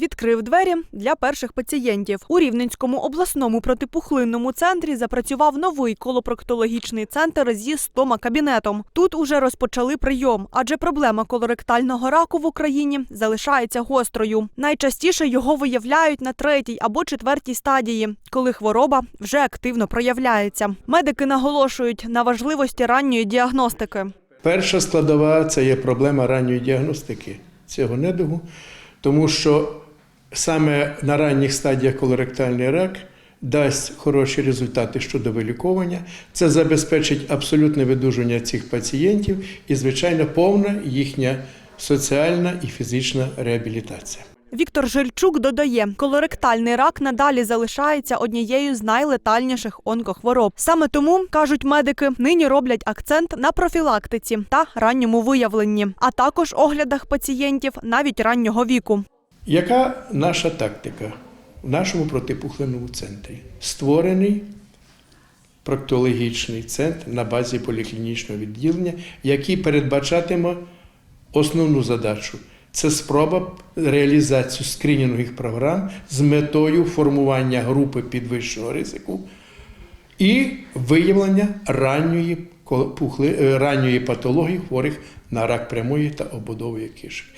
Відкрив двері для перших пацієнтів. У Рівненському обласному протипухлинному центрі запрацював новий колопроктологічний центр зі стома-кабінетом. Тут уже розпочали прийом, адже проблема колоректального раку в Україні залишається гострою. Найчастіше його виявляють на третій або четвертій стадії, коли хвороба вже активно проявляється. Медики наголошують на важливості ранньої діагностики. Перша складова це є проблема ранньої діагностики цього недугу, тому що саме на ранніх стадіях колоректальний рак дасть хороші результати щодо виліковування. Це забезпечить абсолютне видужання цих пацієнтів і, звичайно, повна їхня соціальна і фізична реабілітація. Віктор Жильчук додає, колоректальний рак надалі залишається однією з найлетальніших онкохвороб. Саме тому кажуть медики, нині роблять акцент на профілактиці та ранньому виявленні, а також оглядах пацієнтів навіть раннього віку. Яка наша тактика в нашому протипухлинному центрі? Створений проктологічний центр на базі поліклінічного відділення, який передбачатиме основну задачу. Це спроба реалізації скринінгових програм з метою формування групи підвищеного ризику і виявлення ранньої, пухли- е, ранньої патології хворих на рак прямої та ободової кишки.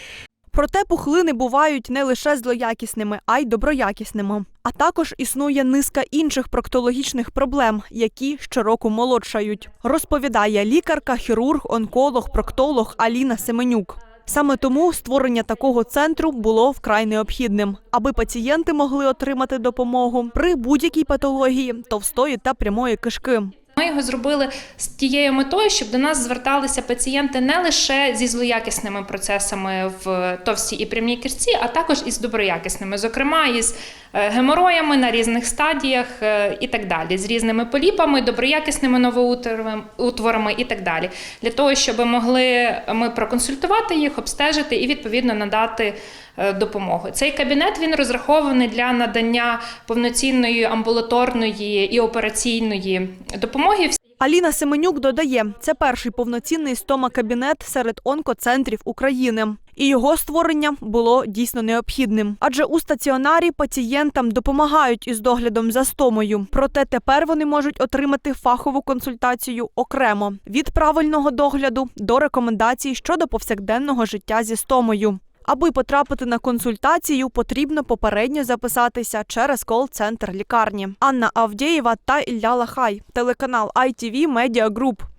Проте пухлини бувають не лише злоякісними, а й доброякісними. А також існує низка інших проктологічних проблем, які щороку молодшають. Розповідає лікарка, хірург, онколог, проктолог Аліна Семенюк. Саме тому створення такого центру було вкрай необхідним, аби пацієнти могли отримати допомогу при будь-якій патології товстої та прямої кишки. Його зробили з тією метою, щоб до нас зверталися пацієнти не лише зі злоякісними процесами в товстій і прямій кишці, а також із доброякісними, зокрема із е, гемороями на різних стадіях е, і так далі, з різними поліпами, доброякісними новоутворами і так далі, для того, щоб могли ми проконсультувати їх, обстежити і відповідно надати е, допомогу. Цей кабінет він розрахований для надання повноцінної амбулаторної і операційної допомоги. Аліна Семенюк додає, це перший повноцінний стома-кабінет серед онкоцентрів України. І його створення було дійсно необхідним. Адже у стаціонарі пацієнтам допомагають із доглядом за стомою. Проте тепер вони можуть отримати фахову консультацію окремо від правильного догляду до рекомендацій щодо повсякденного життя зі стомою. Аби потрапити на консультацію, потрібно попередньо записатися через кол-центр лікарні. Анна Авдєєва та Ілля Лахай, телеканал ITV Media Group.